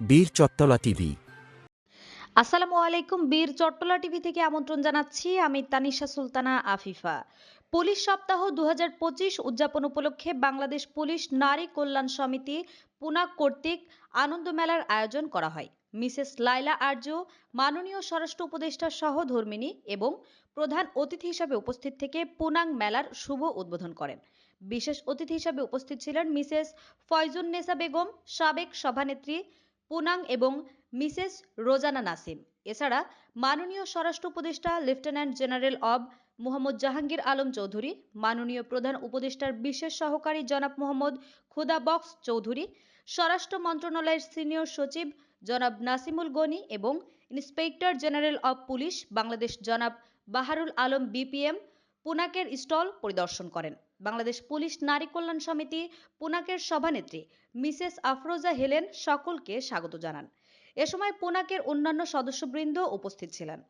বীর চত্তলা টিভি। আসসালামু আলাইকুম, বীর চট্টলা টিভি থেকে আমন্ত্রণ জানাচ্ছি। আমি তানিশা সুলতানা আফিফা। পুলিশ সপ্তাহ দু উদযাপন উপলক্ষে বাংলাদেশ পুলিশ নারী কল্যাণ সমিতি, পুনা কর্তৃক আনন্দ মেলার আয়োজন করা হয়। মিসেস লাইলা আর্য মাননীয় স্বরাষ্ট্র উপদেষ্টা সহ ধর্মিনী এবং প্রধান অতিথি হিসাবে উপস্থিত থেকে পুনাং মেলার শুভ উদ্বোধন করেন। বিশেষ অতিথি হিসাবে উপস্থিত ছিলেন মিসেস ফয়জুন্নেসা বেগম, সাবেক সভানেত্রী পুনাং এবং মিসেস রোজানা নাসিম। এছাড়া মাননীয় স্বরাষ্ট্র উপদেষ্টা, লেফটেন্যান্ট জেনারেল অব মোহাম্মদ জাহাঙ্গীর আলম চৌধুরী, মাননীয় প্রধান উপদেষ্টার বিশেষ সহকারী জনাব মোহাম্মদ খুদা বক্স চৌধুরী, স্বরাষ্ট্র মন্ত্রণালয়ের সিনিয়র সচিব জনাব নাসিমুল গনি এবং inspector general of police, Bangladesh জনাব বাহারুল আলম বিপিএম পুনাকের স্টল পরিদর্শন করেন। বাংলাদেশ পুলিশ নারী কল্যাণ সমিতি পুনাকের সভানেত্রী মিসেস আফরোজা হেলেন সকলকে স্বাগত জানান। এ সময় পুনাকের অন্যান্য সদস্যবৃন্দ উপস্থিত ছিলেন।